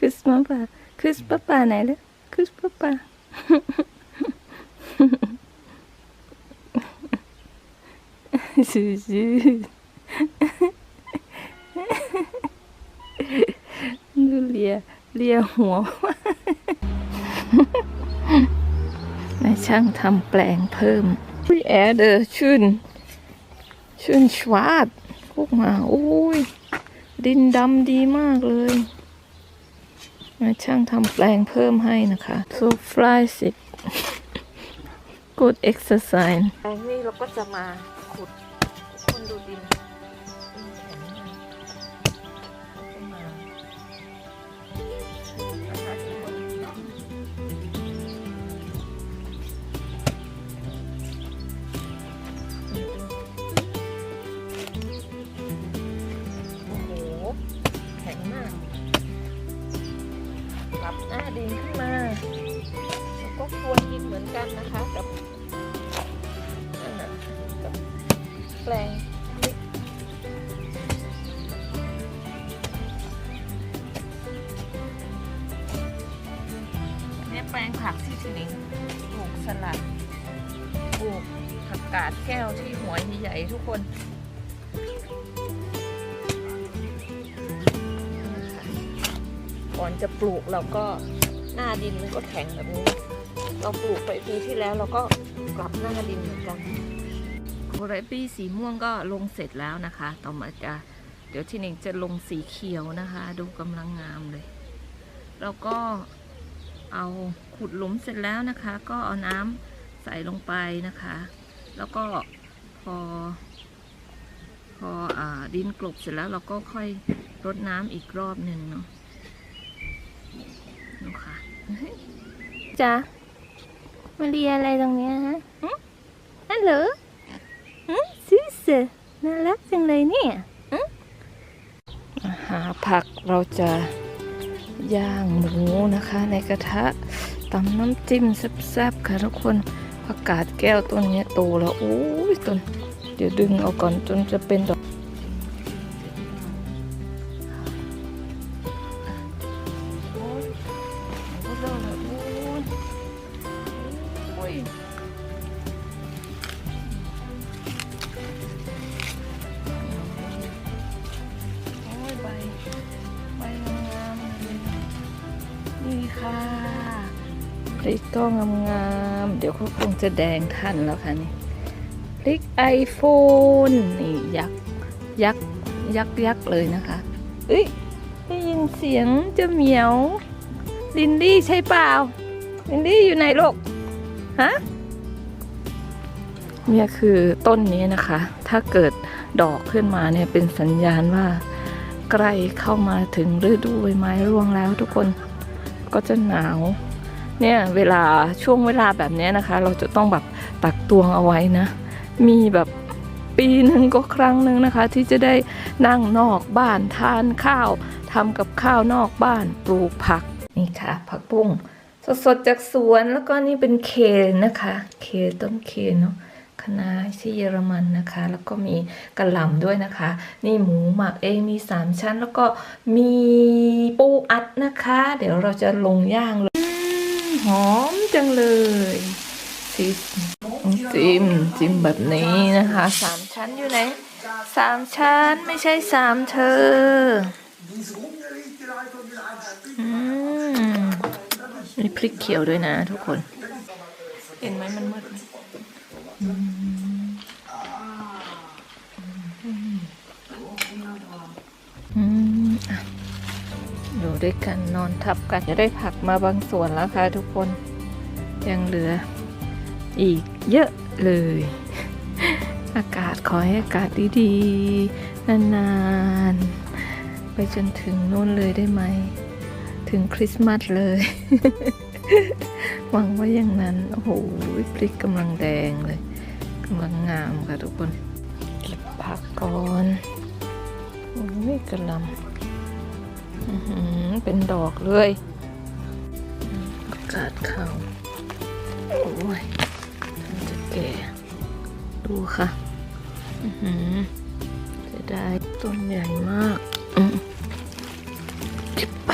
Kus pappa. Kus pappa, Nelle. Kus pappa. Susu. ดูเลียเลียหัว นายช่างทำแปลงเพิ่มอุ้ยแอร์เดอร์ชุนชุนชวาดพวกมา อุ้ย ดินดำดีมากเลย มาช่างทำแปลงเพิ่มให้นะคะซูฟลายสิ good exercise แปลงนี้เราก็จะมาขุดทุกคนดูดิน แปลงผักที่สิลิงปลูกสลัดปลูกผักกาดแก้วที่หัวใหญ่ๆทุกคนก่อนจะปลูกเราก็หน้าดินมันก็แข็งแบบนี้ เราปลูกไปปีที่แล้วเราก็กลับหน้าดินเหมือนกันโคไรปี้สีม่วงก็ลงเสร็จแล้วนะคะ ต่อมาจะเดี๋ยวทีหนึ่งจะลงสีเขียวนะคะ ดูกำลังงามเลย แล้วก็ เอาขุดหลุมเสร็จแล้วนะคะ ก็เอาน้ำใส่ลงไปนะคะ แล้วก็พอ พออาดินกลบเสร็จแล้วเราก็ค่อยรดน้ำอีกรอบหนึ่งเนาะดูค่ะจ้ามาเรียอะไรตรงเนี้ยฮะหึฮัลโหลฮะซิสน่ารักจังเลยเนี่ยหึหาผักเราจะ ย่างหมูนะคะ ในกระทะตำน้ำจิ้มแซ่บๆค่ะทุกคนผักกาดแก้วต้นนี้โตแล้วโอ้ยต้นเดี๋ยวดึงเอาก่อนจนจะเป็นดอก พริกก็งามๆ เดี๋ยวเขาคงจะแดงทันแล้วค่ะนี่ พริกไอโฟนนี่ยักษ์ยักษ์ยักษ์ยักษ์เลยนะคะเอ้ยได้ยินเสียงเจ้าเหมียว ลินดี้ใช่เปล่า ลินดี้อยู่ไหนลูก ฮะ เนี่ยคือต้นนี้นะคะ ถ้าเกิดดอกขึ้นมาเนี่ยเป็นสัญญาณว่าใกล้เข้ามาถึงฤดูใบไม้ร่วงแล้วทุกคนก็จะหนาว เนี่ยเวลาช่วงเวลาแบบนี้นะคะ เราจะต้องแบบตักตวงเอาไว้นะ มีแบบปีหนึ่งก็ครั้งหนึ่งนะคะ ที่จะได้นั่งนอกบ้านทานข้าวทำกับข้าวนอกบ้านปลูกผักนี่ค่ะ ผักบุ้งสดๆจากสวนแล้วก็นี่เป็นเคนนะคะ เคต้นเคเนาะคณะที่เยอรมันนะคะ แล้วก็มีกระหล่ำด้วยนะคะ นี่หมูหมักเองมีสามชั้น แล้วก็มีปูอัดนะคะ เดี๋ยวเราจะลงย่างเลย หอมจังเลยซิจิ้มจิ้มแบบนี้นะคะสามชั้นอยู่ไหนสามชั้นไม่ใช่สามเธออืมมีพริกเขียวด้วยนะทุกคน เห็นไหมมันมืดไหมอืมอืมอะอยู่ ด้วยกันนอนทับกันจะได้ผักมาบางส่วนแล้วค่ะทุกคนยังเหลืออีกเยอะเลย อากาศขอให้อากาศดีๆ นานๆ ไปจนถึงนู่นเลยได้ไหม ถึงคริสต์มาสเลย หวังว่าอย่างนั้น โอ้โหพริกกำลังแดงเลยกำลังงามค่ะทุกคน เก็บผักก่อน โอ้ยกระลำ เป็นดอกเลยอากาศเขาโอ้ยจะแก่ ดูค่ะอือหือจะได้ต้นใหญ่มากอืมจิบไป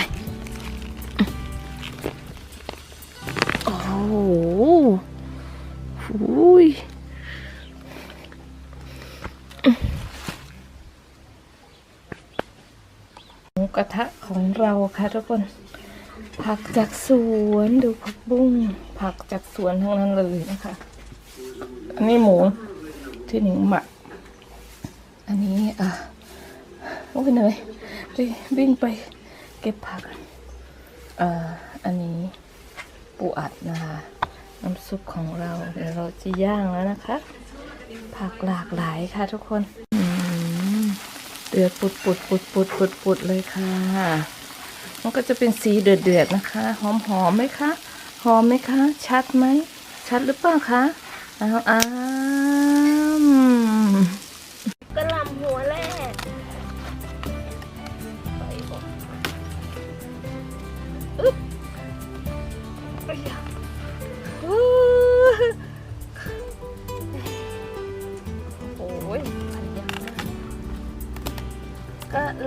กระทะของเราค่ะทุกคน ผักจากสวนดูผักบุ้ง ผักจากสวนทั้งนั้นเลยนะคะ อันนี้หมูที่หนิงหมัก อันนี้อะโอ้ยเหนื่อยไปวิ่งไปเก็บผักอ่ออันนี้ปูอัดนะคะน้ำซุปของเราเดี๋ยวเราจะย่างแล้วนะคะ ผักหลากหลายค่ะทุกคน เดือดปุดปุดปุดปุดปุดปุดเลยค่ะ มันก็จะเป็นสีเดือดเดือดนะคะ หอมหอมไหมคะ หอมไหมคะ ชัดไหม ชัดหรือเปล่าคะ อ้าวอ้า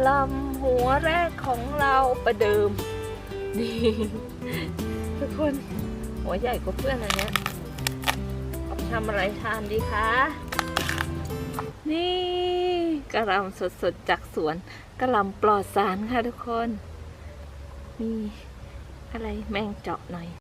ลำหัวแรกของเราประเดิมนี่ทุกคนหัวใหญ่กว่าเพื่อนอันเนี้ยทำอะไรทานดีคะ นี่กระลำสดๆจากสวนกระลำปลอดสารค่ะทุกคน มีอะไรแมงเจาะหน่อย